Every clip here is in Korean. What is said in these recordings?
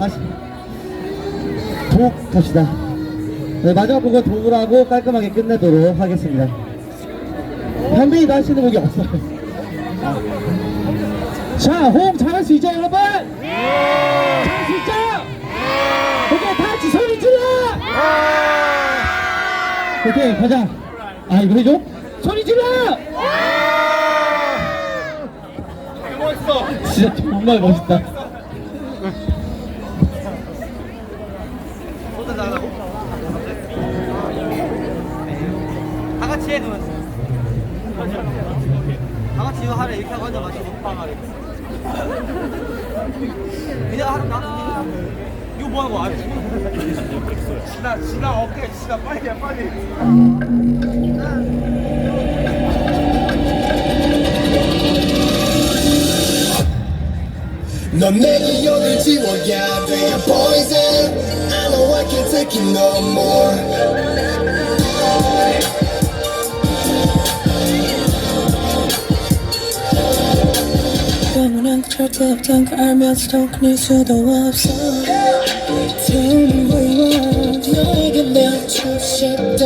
다시 독 갑시다. 네, 마지막 곡은 독을 하고 깔끔하게 끝내도록 하겠습니다. 현빈이도 하시는 곡이 없어요. 자, 호응 잘할 수 있죠, 여러분? 잘할 수 있죠? 오케이, 다 같이 소리 질러! 오케이, 가자. 아, 이거 해줘? 소리 질러! 진짜 정말 멋있다. 같이 다 같이 이거 하래 이렇게 하고 앉아가지고 먹방하래 그냥 하란다 이거 뭐 하는 거야 지나 지나 어깨 지나 빨리 해 빨리. 넌 내 기억을 지워야 돼 Poison I know I can't take it no more 없던 걸 알면서도 끊을 수도 없어 Tell me what you want 너에게 내어주고 싶다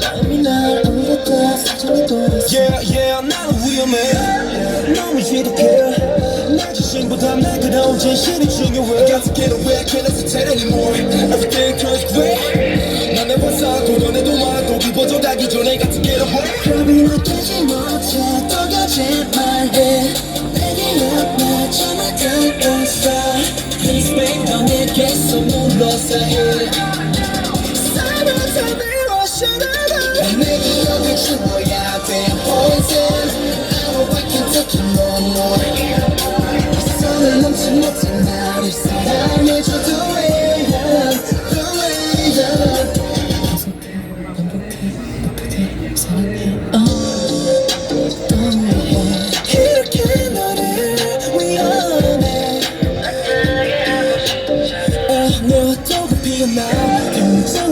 마음이 날 울렸다 사정이 돌았어 Yeah yeah 나는 위험해 너무 지독해. 나 자신보다 날카로운 진실이 중요해. I got to get away can't hesitate anymore. Everything turns gray. 난 해봐서 너네도 와도 기뻐져 가기 전에 got to get away. 겁이 느끼지 못해 또 거짓말해 내게 없 나 정말 듣고 있어 Please babe 너에게서 물러서 해 Sorry tell me what should I do 넌내 기억을 지워야 돼 Poison I know I can't take it no more 손을 넘지 못해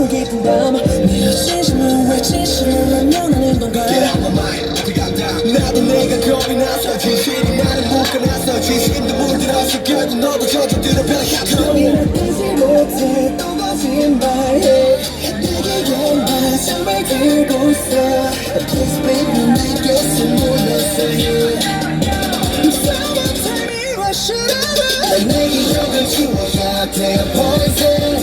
감정을 깊은 밤내 진심을 왜 진실을 외면하는 건가. Get out my mind. 어디 간다? 나도 내가 겁이 나서 진실이 나를 묶어놔서 진심도 물들어서 결국 너도 저주들어 변해. 거기를 뜨지 못해 또 거짓말해 내게 나 정말 들고 있어. Please baby 물러서 해 Someone tell me what should I do 내 기억을 지워야 돼. Poison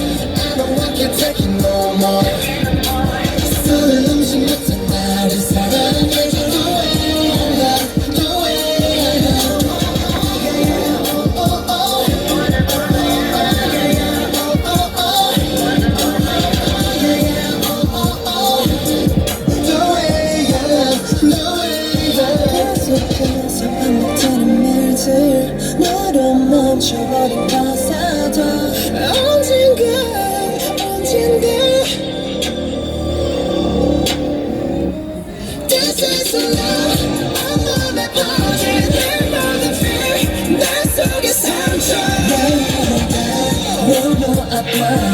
너로 멈춰버린 가사도 my